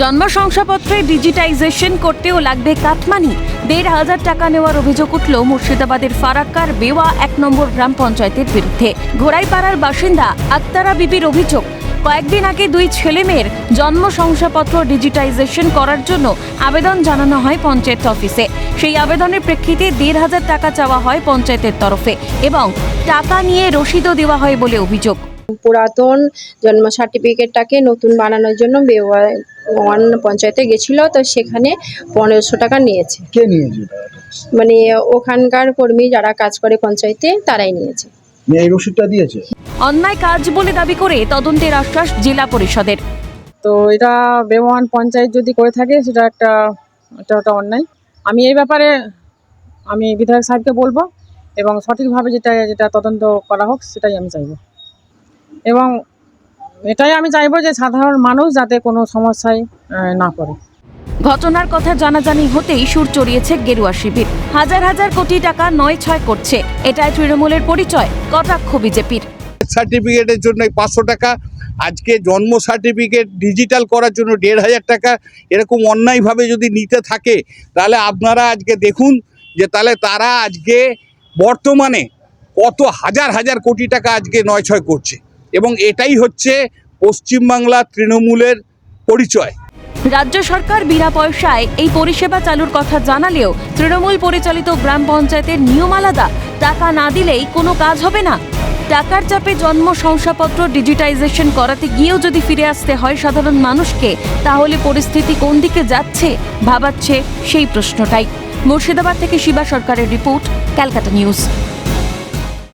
জন্ম শংসাপত্রে ডিজিটাইজেশন করতেও লাগবে কাটমানি দেড় হাজার টাকা নেওয়ার অভিযোগ উঠল মুর্শিদাবাদের ফারাক্কার বেওয়া এক নম্বর গ্রাম পঞ্চায়েতের বিরুদ্ধে। ঘোড়াইপাড়ার বাসিন্দা আক্তারা বিবির অভিযোগ, কয়েকদিন আগে দুই ছেলেমেয়ের জন্ম শংসাপত্র ডিজিটাইজেশন করার জন্য আবেদন জানানো হয় পঞ্চায়েত অফিসে। সেই আবেদনের প্রেক্ষিতে দেড় হাজার টাকা চাওয়া হয় পঞ্চায়েতের তরফে এবং টাকা নিয়ে রসিদও দেওয়া হয় বলে অভিযোগ। পুরাতন জন্ম সার্টিফিকেটটাকে নতুন বানানোর জন্য ওয়ান পঞ্চায়েতে গেছিল তো সেখানে পনেরোশো টাকা নিয়েছে। কে নিয়েছে মানে ওখানকার কর্মী যারা কাজ করে পঞ্চায়েতে তারাই নিয়েছে। এই রসিদটা দিয়েছে? অন্যায় কাজ বলে দাবি করে তদন্তের আশ্বাস জেলা পরিষদের। তো এটা বেওয়ান পঞ্চায়েত যদি করে থাকে সেটা একটা এটা একটা অন্যায়। আমি এই ব্যাপারে আমি বিধায়ক সাহেবকে বলব এবং সঠিকভাবে যেটা যেটা তদন্ত করা হোক সেটাই আমি চাইব। এবং এটাই আমি চাইব যে সাধারণ মানুষ যাতে কোনো সমস্যায় না পড়ে। ঘটনার কথা জানাজানি হতেই সুর চড়িয়েছে গেরুয়া শিবির। হাজার হাজার কোটি টাকা নয় ছয় করছে। এটাই তৃণমূলের পরিচয় কটাক্ষ বিজেপির। সার্টিফিকেটের জন্য পাঁচশো টাকা আজকে জন্ম সার্টিফিকেট ডিজিটাল করার জন্য দেড় হাজার টাকা এরকম অন্যায়ভাবে যদি নিতে থাকে তাহলে আপনারা আজকে দেখুন যে তাহলে তারা আজকে বর্তমানে কত হাজার হাজার কোটি টাকা আজকে নয় ছয় করছে। এবং এটাই হচ্ছে পশ্চিমবাংলা তৃণমূলের পরিচয়। রাজ্য সরকার বিনা পয়সায় এই পরিষেবা চালুর কথা জানালেও তৃণমূল পরিচালিত গ্রাম পঞ্চায়েতের নিয়ম আলাদা। টাকা না দিলেই কোনো কাজ হবে না। টাকার চাপে জন্ম শংসাপত্র ডিজিটাইজেশন করাতে গিয়েও যদি ফিরে আসতে হয় সাধারণ মানুষকে, তাহলে পরিস্থিতি কোন দিকে যাচ্ছে ভাবাচ্ছে সেই প্রশ্নটাই। মুর্শিদাবাদ থেকে শিবা সরকারের রিপোর্ট, ক্যালকাটা নিউজ।